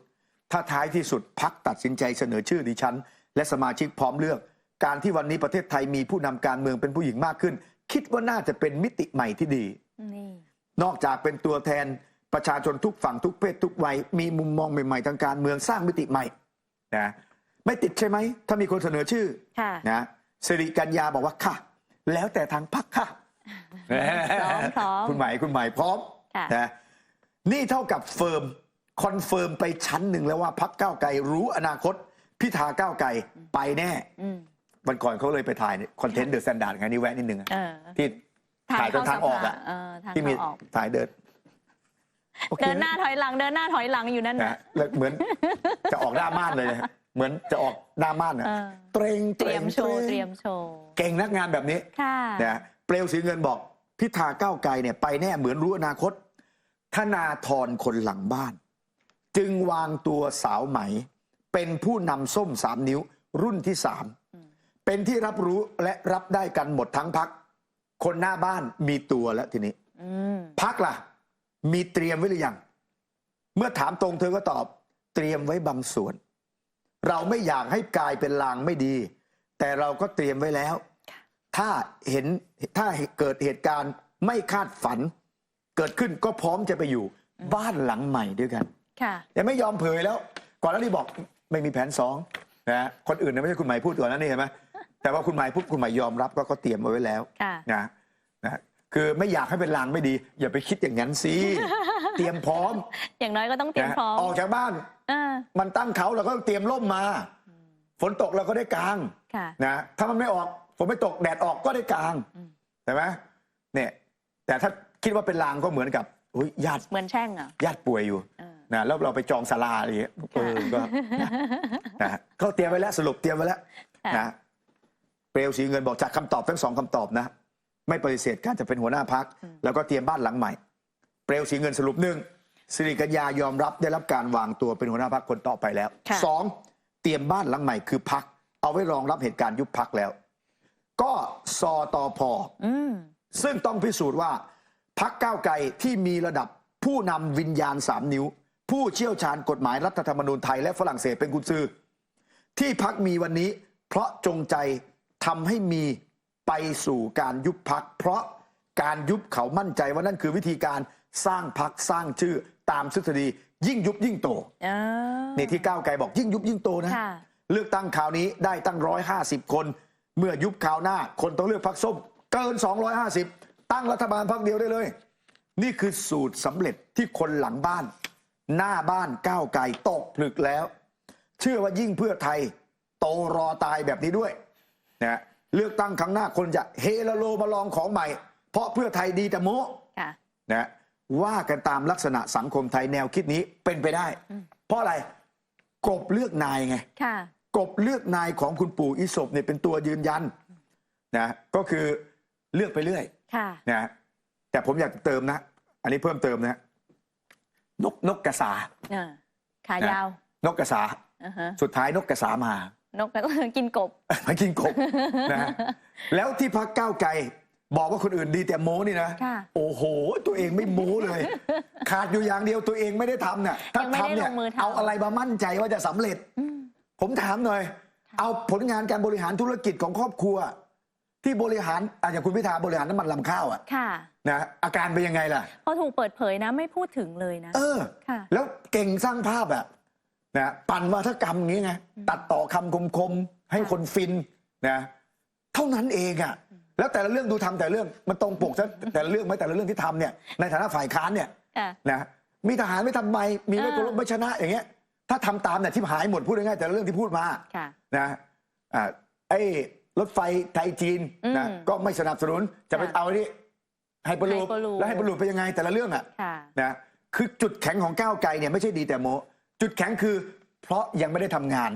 [SPEAKER 1] ถ้าท้ายที่สุดพักตัดสินใจเสนอชื่อดิฉัน และสมาชิกพร้อมเลือก การที่วันนี้ประเทศไทยมีผู้นำการเมืองเป็นผู้หญิงมากขึ้น คิดว่าน่าจะเป็นมิติใหม่ที่ดี
[SPEAKER 2] นี่
[SPEAKER 1] นอกจากเป็นตัวแทนประชาชนทุกฝั่งทุกเพศทุกวัย มีมุมมองใหม่ๆทางการเมืองสร้างมิติใหม่นะไม่ติดใช่ไหม ถ้ามีคนเสนอชื่อ
[SPEAKER 2] ค่ะ
[SPEAKER 1] นะสิริกัญญาบอกว่าค่ะ แล้วแต่ทางพักค่ะ
[SPEAKER 2] พร้อมพร้อม
[SPEAKER 1] คุณหมายคุณหมายพร้อม
[SPEAKER 2] ค่ะ
[SPEAKER 1] นะนี่เท่ากับเฟิร์มคอนเฟิร์มไปชั้นหนึ่งแล้วว่าพักก้าวไกลรู้อนาคตพิธาก้าวไกลไปแน่
[SPEAKER 2] อืม
[SPEAKER 1] วันก่อนเขาเลยไปถ่ายคอนเทนต์เดอะสแตนดาร์ดไงนี่แวะนิดนึงอะ
[SPEAKER 2] เออ
[SPEAKER 1] ที่ถ่ายตรงทางออกอะ
[SPEAKER 2] เออทาง
[SPEAKER 1] ที่มี
[SPEAKER 2] เข้าออก
[SPEAKER 1] ถ่ายเดินโอค
[SPEAKER 2] เดินหน้าถอยหลัง เดินหน้าถอยหลังอยู่นั่น
[SPEAKER 1] นะ
[SPEAKER 2] นะ
[SPEAKER 1] แล้วเหมือนจะออกหน้าม่านเลยนะเหมือนจะออกหน้าม่านอะ
[SPEAKER 2] เออ
[SPEAKER 1] เตรง
[SPEAKER 2] เตรียมโชว์เตรียมโชว์
[SPEAKER 1] เก่งนักงานแบบนี้
[SPEAKER 2] ค่ะ
[SPEAKER 1] นะเปลวสีเงินบอก พิธาก้าวไกลเนี่ยไปแน่เหมือนรู้อนาคต ธนาธรคนหลังบ้าน จึงวางตัวสาวไหม เป็นผู้นำส้มสามนิ้วรุ่นที่สาม เป็นที่รับรู้และรับได้กันหมดทั้งพัก คนหน้าบ้านมีตัวแล้วทีนี้
[SPEAKER 2] อืม
[SPEAKER 1] พักล่ะ มีเตรียมไว้หรือยัง เมื่อถามตรงเธอก็ตอบ เตรียมไว้บางส่วน เราไม่อยากให้กลายเป็นลางไม่ดี แต่เราก็เตรียมไว้แล้ว ถ้าเห็นถ้าเกิดเหตุการณ์ไม่คาดฝัน เกิดขึ้นก็พร้อมจะไปอยู่บ้านหลังใหม่ด้วยกัน
[SPEAKER 2] ค่ะ
[SPEAKER 1] ยังไม่ยอมเผยแล้ว ก่อนหน้านี้บอกไม่มีแผนสองนะคนอื่นนะไม่ใช่คุณหมายพูดก่อนหนั้านนี่เห็นไหม แต่ว่าคุณหมายพูดคุณหมายยอมรับว่าเขาเตรียมเอาไว้แล้ว
[SPEAKER 2] ค่ะ
[SPEAKER 1] นะนะคือไม่อยากให้เป็นลางไม่ดี อย่าไปคิดอย่างนั้นสิเตรียมพร้อม
[SPEAKER 2] อย่างน้อยก็ต้องเตรียม
[SPEAKER 1] นะ
[SPEAKER 2] พร้อม
[SPEAKER 1] ออกจากบ้าน
[SPEAKER 2] อ่า
[SPEAKER 1] มันตั้งเขาเราก็ต้องเตรียมร่มมา ฝนตกเราก็ได้กาง
[SPEAKER 2] ค่ะ
[SPEAKER 1] นะถ้ามันไม่ออกฝนไม่ตกแดดออกก็ได้กาง
[SPEAKER 2] อืม
[SPEAKER 1] ใช่ไหมเนี่ย แต่ถ้าคิดว่าเป็นลางก็เหมือนกับอุ๊ยญาติ
[SPEAKER 2] เหมือนแช่งเหรอะ
[SPEAKER 1] ญาติป่วยอยู่
[SPEAKER 2] เออ
[SPEAKER 1] นะแล้วเราไปจองศาลาอะไรอย่างเงี้ยเออก็ นะนะเขาเตรียมไว้แล้วสรุปเตรียมไว้แล้ว
[SPEAKER 2] ค่ะ
[SPEAKER 1] นะ เปลวสีเงินบอกจากคำตอบทั้งสองคำตอบนะ ไม่ปฏิเสธการจะเป็นหัวหน้าพัก แล้วก็เตรียมบ้านหลังใหม่ เปลวสีเงินสรุปหนึ่งสิริกัญญายอมรับได้รับการวางตัวเป็นหัวหน้าพักคนต่อไปแล้ว
[SPEAKER 2] ค่ะ
[SPEAKER 1] สองเตรียมบ้านหลังใหม่คือพัก เอาไว้รองรับเหตุการณ์ยุบพักแล้ว ก็สอตอพอ
[SPEAKER 2] อืม
[SPEAKER 1] ซึ่งต้องพิสูจน์ว่าพักก้าวไกลที่มีระดับผู้นำวิญญาณสามนิ้ว ผู้เชี่ยวชาญกฎหมายรัฐธรรมนูญไทยและฝรั่งเศสเป็นกุญซือที่พักมีวันนี้ เพราะจงใจ ทำให้มีไปสู่การยุบพัก เพราะการยุบเขามั่นใจว่านั่นคือวิธีการสร้างพักสร้างชื่อตามทฤษฎียิ่งยุบยิ่งโต
[SPEAKER 2] เออ
[SPEAKER 1] นี่ที่ก้าวไกลบอกยิ่งยุบยิ่งโตนะ
[SPEAKER 2] ค่ะ
[SPEAKER 1] เลือกตั้งคราวนี้ได้ตั้งร้อยห้าสิบคน เมื่อยุบคราวหน้า คนต้องเลือกพักส้มเกิน 250 ตั้งรัฐบาลพักเดียวได้เลย นี่คือสูตรสำเร็จที่คนหลังบ้าน หน้าบ้านก้าวไกลตกผลึกแล้ว เชื่อว่ายิ่งเพื่อไทย โตรอตายแบบนี้ด้วย นะเลือกตั้งครั้งหน้าคนจะเฮโลโลมาลองของใหม่ เพราะเพื่อไทยดีแต่โม
[SPEAKER 2] ค่ะ
[SPEAKER 1] นะว่ากันตามลักษณะสังคมไทยแนวคิดนี้เป็นไปได้ เพราะอะไรกบเลือกนายไง
[SPEAKER 2] ค่ะ
[SPEAKER 1] กบเลือกนายของคุณปู่อิศบเนี่ยเป็นตัวยืนยันนะก็คือเลือกไปเรื่อย
[SPEAKER 2] ค่ะ
[SPEAKER 1] นะแต่ผมอยากเติมนะ อันนี้เพิ่มเติมนะนกนกกระสา
[SPEAKER 2] เออขายาว
[SPEAKER 1] นกกระสา
[SPEAKER 2] อ่าฮะ
[SPEAKER 1] สุดท้ายนกกระสามา
[SPEAKER 2] นกก็กินกบ
[SPEAKER 1] มากินกบนะฮะแล้วที่พักก้าวไกลบอกว่าคนอื่นดีแต่โม้นี่นะ
[SPEAKER 2] ค่ะ
[SPEAKER 1] โอ้โห ตัวเองไม่โม้เลย ขาดอยู่อย่างเดียวตัวเองไม่ได้ทำเนี่ยถ้า
[SPEAKER 2] ยังไม่ได้
[SPEAKER 1] ทำเนี่ย
[SPEAKER 2] ลงมือทำ
[SPEAKER 1] เอาอะไรมามั่นใจว่าจะสำเร็จ
[SPEAKER 2] อืม
[SPEAKER 1] ผมถามหน่อยเอาผลงานการบริหารธุรกิจของครอบครัว ที่บริหารอะอย่างคุณพิธาบริหารน้ำมันลำข้าวอะ
[SPEAKER 2] ค่ะ
[SPEAKER 1] นะอาการเป็นยังไงล่ะ
[SPEAKER 2] พอถูกเปิดเผยนะ ไม่พูดถึงเลยนะ
[SPEAKER 1] เออ
[SPEAKER 2] ค่ะ
[SPEAKER 1] แล้วเก่งสร้างภาพอะ นะปั่นวัฒกรรมอย่างงี้ไงตัดต่อคำคมๆ ให้คนฟินนะเท่านั้นเองอะแล้วแต่ละเรื่องดูทำแต่ละเรื่องมันตรงปกซะแต่ละเรื่องไหมแต่ละเรื่องที่ทำเนี่ยในฐานะฝ่ายค้านเนี่ย
[SPEAKER 2] ค่ะ
[SPEAKER 1] นะมีทหารไม่ทำไมมีไม่
[SPEAKER 2] เออ
[SPEAKER 1] กรบไม่ชนะอย่างเงี้ยถ้าทำตามเนี่ยที่หายหมดพูดง่ายๆแต่ละเรื่องที่พูดมา
[SPEAKER 2] ค่ะ
[SPEAKER 1] นะอ่าไอ้รถไฟไทยจีนนะ
[SPEAKER 2] อืม
[SPEAKER 1] ก็ไม่สนับสนุนจะไป
[SPEAKER 2] ค่ะ
[SPEAKER 1] เอาที่ไฮเปอร์ลูป
[SPEAKER 2] Hyperloop
[SPEAKER 1] แล้วไฮเปอร์ลูปเป็นยังไงแต่ละเรื่องอะ
[SPEAKER 2] ค่ะ
[SPEAKER 1] นะคือจุดแข็งของก้าวไกลเนี่ยไม่ใช่ดีแต่โม จุดแข็งคือ เพราะยังไม่ได้ทำงาน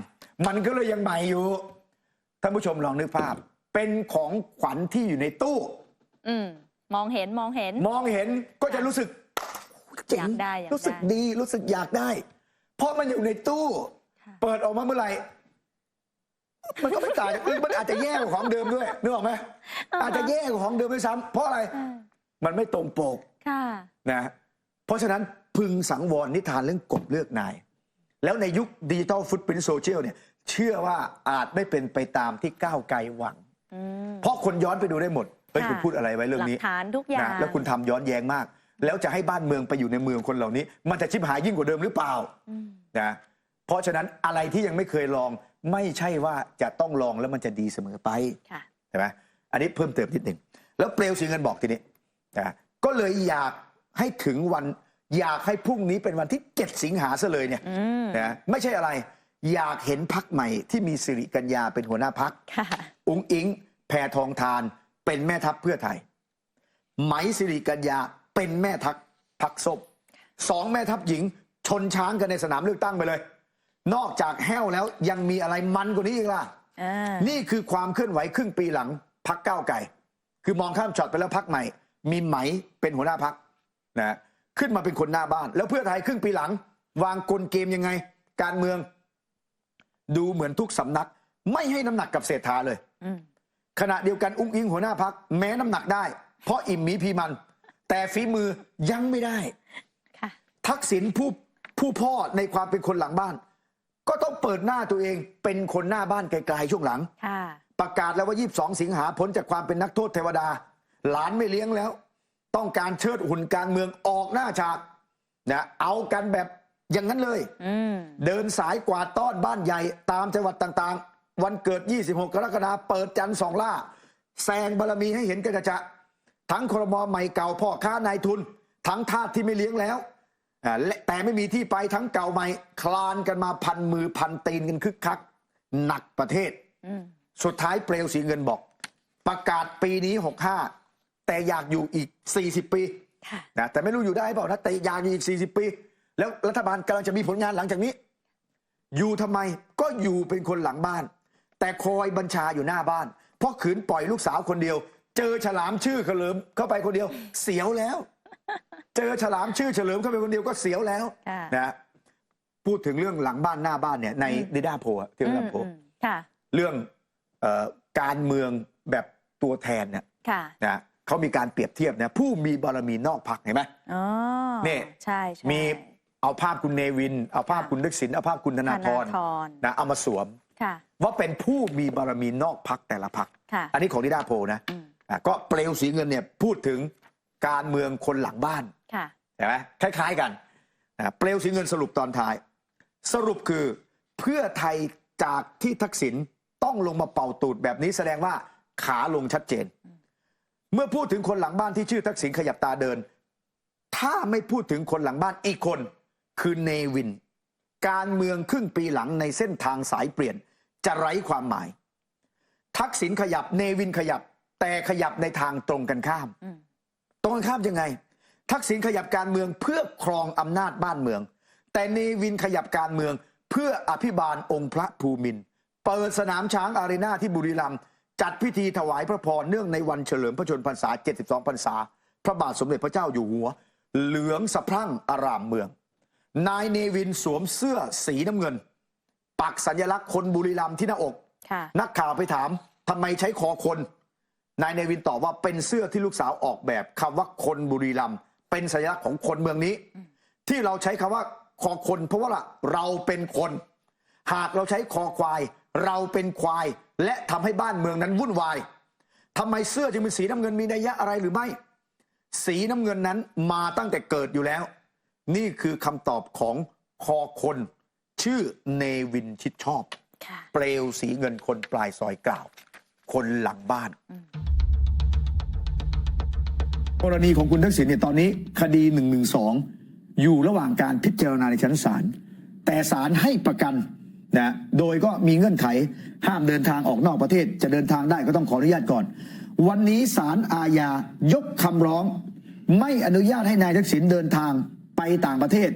[SPEAKER 1] มันก็เลยยังใหม่อยู่ท่านผู้ชมลองนึกภาพ เป็นของขวัญที่อยู่ในตู้
[SPEAKER 2] อืมมองเห็นมองเห็น
[SPEAKER 1] มองเห็นก็จะรู้สึกเจ๋ง
[SPEAKER 2] อยากได้อยากได้
[SPEAKER 1] รู้สึกดีรู้สึกอยากได้ เพราะมันอยู่ในตู้
[SPEAKER 2] ค่ะ
[SPEAKER 1] เปิดออกมาเมื่อไหร่ มันก็ไม่ต่างจากมันอาจจะแย่กว่าของเดิมด้วยนึกออกไหมอาจจะแย่กว่าของเดิมด้วยซ้ำเพราะอะไร
[SPEAKER 2] เออ
[SPEAKER 1] มันไม่ตรงปก
[SPEAKER 2] ค่ะ
[SPEAKER 1] นะ เพราะฉะนั้นพึงสังวรนิทานเรื่องกบเลือกนาย แล้วในยุคดิจิตอลฟุตปรินโซเชียลเนี่ยเชื่อว่าอาจไม่เป็นไปตามที่ก้าวไกลหวัง
[SPEAKER 2] อืม
[SPEAKER 1] เพราะคนย้อนไปดูได้หมดเฮ้ย
[SPEAKER 2] ค่ะ
[SPEAKER 1] คุณพูดอะไรไว้เรื่องนี้
[SPEAKER 2] หลักฐานทุกอย่าง
[SPEAKER 1] นะแล้วคุณทำย้อนแย้งมาก แล้วจะให้บ้านเมืองไปอยู่ในเมืองคนเหล่านี้ มันจะชิบหายยิ่งกว่าเดิมหรือเปล่า
[SPEAKER 2] อืม
[SPEAKER 1] นะเพราะฉะนั้นอะไรที่ยังไม่เคยลองไม่ใช่ว่าจะต้องลองแล้วมันจะดีเสมอไป
[SPEAKER 2] ค่ะ
[SPEAKER 1] ใช่ไหมอันนี้เพิ่มเติมนิดหนึ่งแล้วเปลวสีเงินบอกทีนี้นะก็เลยอยากให้ถึงวัน อยากให้พรุ่งนี้เป็นวันที่ 7 สิงหาซะเลยเนี่ย
[SPEAKER 2] อืม
[SPEAKER 1] นะไม่ใช่อะไร อยากเห็นพักใหม่ที่มีสิริกัญญาเป็นหัวหน้าพัก
[SPEAKER 2] ค่ะ
[SPEAKER 1] อุ้งอิง แพทองทาน เป็นแม่ทัพเพื่อไทย ไหมสิริกัญญาเป็นแม่ทัพพักส้มสองแม่ทัพหญิง ชนช้างกันในสนามเลือกตั้งไปเลย นอกจากแห้วแล้วยังมีอะไรมันกว่านี้อีกล่ะ
[SPEAKER 2] อ่า
[SPEAKER 1] นี่คือความเคลื่อนไหวครึ่งปีหลังพักก้าวไก่ คือมองข้ามช็อตไปแล้วพักใหม่ มีไหมเป็นหัวหน้าพักนะ ขึ้นมาเป็นคนหน้าบ้าน แล้วเพื่อไทยครึ่งปีหลัง วางกลเกมยังไง การเมือง ดูเหมือนทุกสำนัก ไม่ให้น้ำหนักกับเศรษฐาเลย
[SPEAKER 2] อืม
[SPEAKER 1] ขณะเดียวกันอุ้งอิงหัวหน้าพักแม้น้ำหนักได้ เพราะอิ่มหมีพีมัน แต่ฝีมือยังไม่ได้
[SPEAKER 2] ค่ะ
[SPEAKER 1] ทักษิณผู้ผู้พ่อในความเป็นคนหลังบ้าน ก็ต้องเปิดหน้าตัวเองเป็นคนหน้าบ้านไกลๆช่วงหลัง
[SPEAKER 2] ค่ะ
[SPEAKER 1] ประกาศแล้วว่า 22 สิงหาพ้นจากความเป็นนักโทษเทวดา หลานไม่เลี้ยงแล้ว ต้องการเชิดหุ่นการเมืองออกหน้าฉากนะเอากันแบบอย่างนั้นเลย
[SPEAKER 2] อืม
[SPEAKER 1] เดินสายกวาดต้อนบ้านใหญ่ตามจังหวัดต่างๆ วันเกิด 26 กรกฎาคมเปิดจันทร์สองล่าแซงบารมีให้เห็นกันจะๆทั้งครมใหม่เก่าพ่อค้านายทุน ทั้งทาสที่ไม่เลี้ยงแล้วอ่าและแต่ไม่มีที่ไปทั้งเก่าใหม่ คลานกันมาพันมือพันตีนกันคึกคัก หนักประเทศ
[SPEAKER 2] อืม
[SPEAKER 1] สุดท้ายเปลวสีเงินบอก ประกาศปีนี้ 65 แต่อยากอยู่อีก 40 ปี
[SPEAKER 2] ค่ะ
[SPEAKER 1] นะแต่ไม่รู้อยู่ได้เปล่านะแต่อยากอยู่อีก 40 ปี แล้วรัฐบาลกำลังจะมีผลงานหลังจากนี้ อยู่ทำไมก็อยู่เป็นคนหลังบ้าน แต่คอยบัญชาอยู่หน้าบ้าน เพราะขืนปล่อยลูกสาวคนเดียว เจอฉลามชื่อเฉลิมเข้าไปคนเดียว เสียวแล้ว เจอฉลามชื่อเฉลิมเข้าไปคนเดียวก็เสียวแล้ว
[SPEAKER 2] ค่ะ
[SPEAKER 1] นะพูดถึงเรื่องหลังบ้านหน้าบ้านเนี่ยในนิด้าโพลอะที่
[SPEAKER 2] อื
[SPEAKER 1] นิ
[SPEAKER 2] ม
[SPEAKER 1] ด้าโพล
[SPEAKER 2] อืมค่ะ
[SPEAKER 1] เรื่องเออการเมืองแบบตัวแทนเนี่ย
[SPEAKER 2] ค่ะ
[SPEAKER 1] นะ เขามีการเปรียบเทียบนะผู้มีบารมีนอกพักเห็นไหม
[SPEAKER 2] อ๋อ
[SPEAKER 1] นี่
[SPEAKER 2] ใช่ใช่
[SPEAKER 1] มีเอาภาพคุณเนวิน เอาภาพคุณทักษิณเอาภาพคุณธนาธร
[SPEAKER 2] ธนาธร
[SPEAKER 1] นะเอามาสวม
[SPEAKER 2] ค่ะ
[SPEAKER 1] ว่าเป็นผู้มีบารมีนอกพักแต่ละพัก
[SPEAKER 2] ค่ะ
[SPEAKER 1] อันนี้ของนิดาโพลนะ
[SPEAKER 2] อืม
[SPEAKER 1] อะก็เปลวสีเงินเนี่ยพูดถึงการเมืองคนหลังบ้าน
[SPEAKER 2] ค่ะ
[SPEAKER 1] เห็นไหมคล้าย ๆ กันนะเปลวสีเงินสรุปตอนท้าย สรุปคือเพื่อไทยจากที่ทักษิณต้องลงมาเป่าตูดแบบนี้แสดงว่าขาลงชัดเจน เมื่อพูดถึงคนหลังบ้านที่ชื่อทักษิณขยับตาเดิน ถ้าไม่พูดถึงคนหลังบ้านอีกคน คือเนวิน การเมืองครึ่งปีหลังในเส้นทางสายเปลี่ยน จะไร้ความหมาย ทักษิณขยับเนวินขยับ แต่ขยับในทางตรงกันข้าม
[SPEAKER 2] อืม
[SPEAKER 1] ตรงกันข้ามยังไง ทักษิณขยับการเมืองเพื่อครองอำนาจบ้านเมือง แต่เนวินขยับการเมืองเพื่ออภิบาลองค์พระภูมินทร์เปิดสนามช้างอารีนาที่บุรีรัมย์ จัดพิธีถวายพระพรเนื่องในวันเฉลิมพระชนมพรรษา 72 พรรษา พระบาทสมเด็จพระเจ้าอยู่หัว เหลืองสะพรั่งอารามเมือง นายเนวินสวมเสื้อสีน้ำเงิน ปักสัญลักษณ์คนบุรีรัมย์ที่หน้าอก
[SPEAKER 2] ค่ะ
[SPEAKER 1] นักข่าวไปถามทำไมใช้คอคน นายเนวินตอบว่าเป็นเสื้อที่ลูกสาวออกแบบคำว่าคนบุรีรัมย์เป็นสัญลักษณ์ของคนเมืองนี้ ที่เราใช้คำว่าคอคนเพราะว่าเราเป็นคน หากเราใช้คอควาย เราเป็นควาย และทำให้บ้านเมืองนั้นวุ่นวายทำไมเสื้อจึงเป็นสีน้ำเงินมีนัยยะอะไรหรือไม่ สีน้ำเงินนั้นมาตั้งแต่เกิดอยู่แล้ว นี่คือคำตอบของคอคน ชื่อเนวินชิดชอบ
[SPEAKER 2] ค่ะ
[SPEAKER 1] เปลวสีเงินคนปลายซอยกล่าว คนหลังบ้าน
[SPEAKER 4] กรณีของคุณทักษิณเนี่ยตอนนี้คดี1นึอยู่ระหว่างการพิจารณาในชั้นศาลแต่ศาลให้ประกัน นะโดยก็มีเงื่อนไขห้ามเดินทางออกนอกประเทศ จะเดินทางได้ก็ต้องขออนุญาตก่อน วันนี้ศาลอาญายกคำร้อง ไม่อนุญาตให้นายทักษิณเดินทางไปต่างประเทศ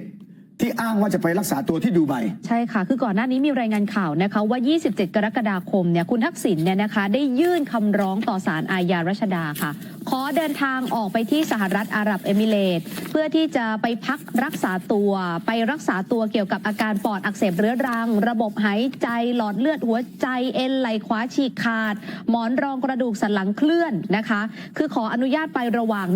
[SPEAKER 4] ที่อ้างว่าจะไปรักษาตัวที่ดูไบ
[SPEAKER 3] ใช่ค่ะ คือก่อนหน้านี้มีรายงานข่าวนะคะว่า 27 กรกฎาคมเนี่ยคุณทักษิณเนี่ยนะคะได้ยื่นคำร้องต่อศาลอาญารัชดาค่ะ ขอเดินทางออกไปที่สหรัฐอาหรับเอมิเรตส์เพื่อที่จะไปพักรักษาตัว ไปรักษาตัวเกี่ยวกับอาการปอดอักเสบเรื้อรัง ระบบหายใจหลอดเลือดหัวใจเอ็นไหลขวาฉีกขาด หมอนรองกระดูกสันหลังเคลื่อนนะคะ คือขออนุญาตไประหว่าง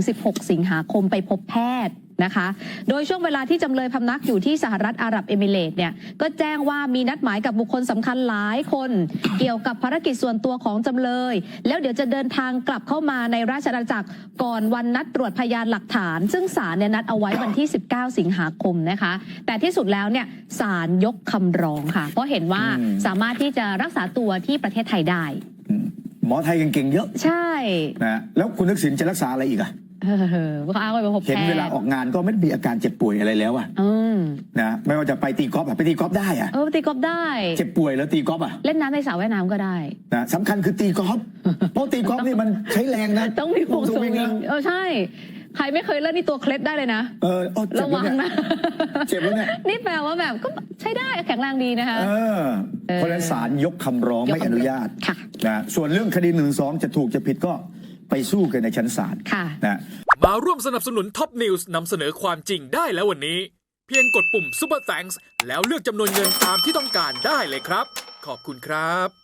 [SPEAKER 3] 1-16 สิงหาคมไปพบแพทย์ นะคะ โดยช่วงเวลาที่จำเลยพำนักอยู่ที่สหรัฐอาหรับเอมิเรตส์เนี่ยก็แจ้งว่ามีนัดหมายกับบุคคลสำคัญหลายคน เกี่ยวกับภารกิจส่วนตัวของจำเลย แล้วเดี๋ยวจะเดินทางกลับเข้ามาในราชอาณาจักรก่อนวันนัดตรวจพยานหลักฐาน ซึ่งศาลเนี่ยนัดเอาไว้วันที่ 19 สิงหาคมนะคะ แต่ที่สุดแล้วเนี่ยศาลยกคำร้องค่ะ เพราะเห็นว่าสามารถที่จะรักษาตัวที่ประเทศไทยได้
[SPEAKER 4] หมอไทยเก่งๆเยอะ
[SPEAKER 3] ใช่
[SPEAKER 4] นะแล้วคุณทักษิณจะรักษาอะไรอีกอะ
[SPEAKER 3] เออเขาอ้างว่าไปพบแพ
[SPEAKER 4] เห็น
[SPEAKER 3] ทย์
[SPEAKER 4] เวลาออกงานก็ไม่ได้มีอาการเจ็บป่วยอะไรแล้วอะ
[SPEAKER 3] อืม
[SPEAKER 4] นะไม่ว่าจะไปตีกอล์ฟอะไปตีกอล์ฟได้อะ
[SPEAKER 3] เออตีกอล์ฟได้
[SPEAKER 4] เจ็บป่วยแล้วตีกอล์ฟอะ
[SPEAKER 3] เล่นน้ำในสระว่ายน้ำก็ได้
[SPEAKER 4] นะสำคัญคือตีกอล์ฟเพราะตีกอล์ฟนี่มันใช้แรงนะ
[SPEAKER 3] ต้องมีวงส
[SPEAKER 4] วิ
[SPEAKER 3] วิ
[SPEAKER 4] ง
[SPEAKER 3] ง
[SPEAKER 4] นะ
[SPEAKER 3] เออใช่ ใครไม่เคยเล่นนี่ตัวเคล็ดได้เลยนะ
[SPEAKER 4] เออโอ้เจ็บ
[SPEAKER 3] ระ
[SPEAKER 4] แล้ว
[SPEAKER 3] วัง
[SPEAKER 4] เนี่ย
[SPEAKER 3] นะ
[SPEAKER 4] เจ็บแล้วเนี่ย
[SPEAKER 3] นี่แปลว่าแบบก็ใช้ได้แข็งแรงดีนะคะ
[SPEAKER 4] เออ
[SPEAKER 3] เออ
[SPEAKER 4] เพราะฉะนั้นศาลยกคำร้อง
[SPEAKER 3] ยก
[SPEAKER 4] ไม่
[SPEAKER 3] คำร้อง
[SPEAKER 4] อนุญาต
[SPEAKER 3] ค่ะ
[SPEAKER 4] นะส่วนเรื่องคดีหนึ่งสองจะถูกจะผิดก็ ไปสู้กันในชั้นศาล
[SPEAKER 3] ค่ะ
[SPEAKER 4] นะ
[SPEAKER 5] มาร่วมสนับสนุนท็อปนิวส์นำเสนอความจริงได้แล้ววันนี้ เพียงกดปุ่ม Super Thanks แล้วเลือกจำนวนเงินตามที่ต้องการได้เลยครับ ขอบคุณครับ